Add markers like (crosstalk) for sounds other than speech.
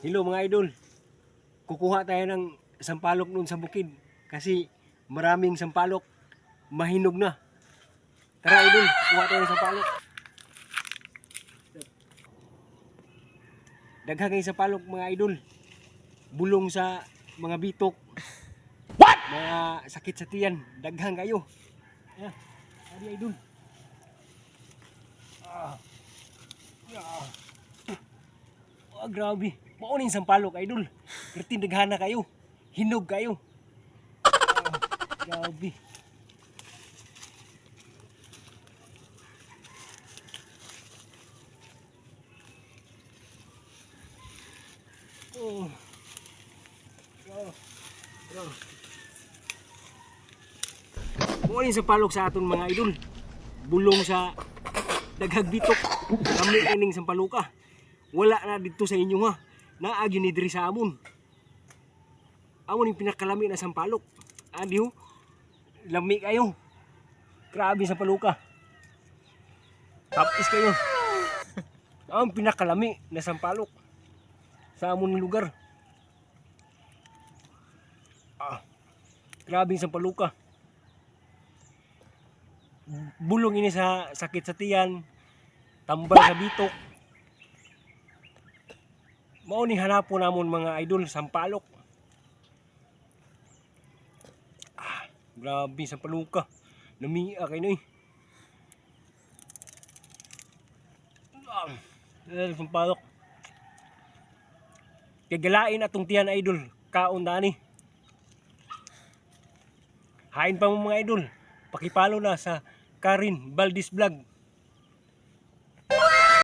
Hello mga idol. Kukuha tayo ng sampalok noon sa bukid kasi maraming sampalok. Mahinog na. Tara idol, kuha tayo ng sampalok. Daghang kayong sampalok mga idol. Bulong sa mga bitok. What? Mga sakit sa tiyan. Daghang kayo. Ayan, adi idol. Ah. Ah. Oh, grabe. Maunin sampalok, idol. Kertin daghana kayo. Hinog kayo. Ah, grabe. Oh. Bro. Bro. Maunin sampalok sa aton mga idol. Bulong sa daghag bitok. Kami ining sampaluka wala na dito sa inyo ha. Naagi ni diri sa amon. Amon yung pinakalami na sampalok. Adi ho. Lami kayo. Grabe sa paluka. Tapis kayo. (laughs) Ang pinakalami na sampalok sa amon lugar. Ah, grabe sa paluka. Bulong ini sa sakit sa tiyan, tambal sa bitok, Mao ni hanapon namon mga idol sampalok. Ah, grabe sa paluka. Namia kay ni. Ah, sampalok. Kagalain atong tiyan idol. Kaon dani. Hain pa mo mga idol. Pakipalo na sa Karin Valdez Vlog.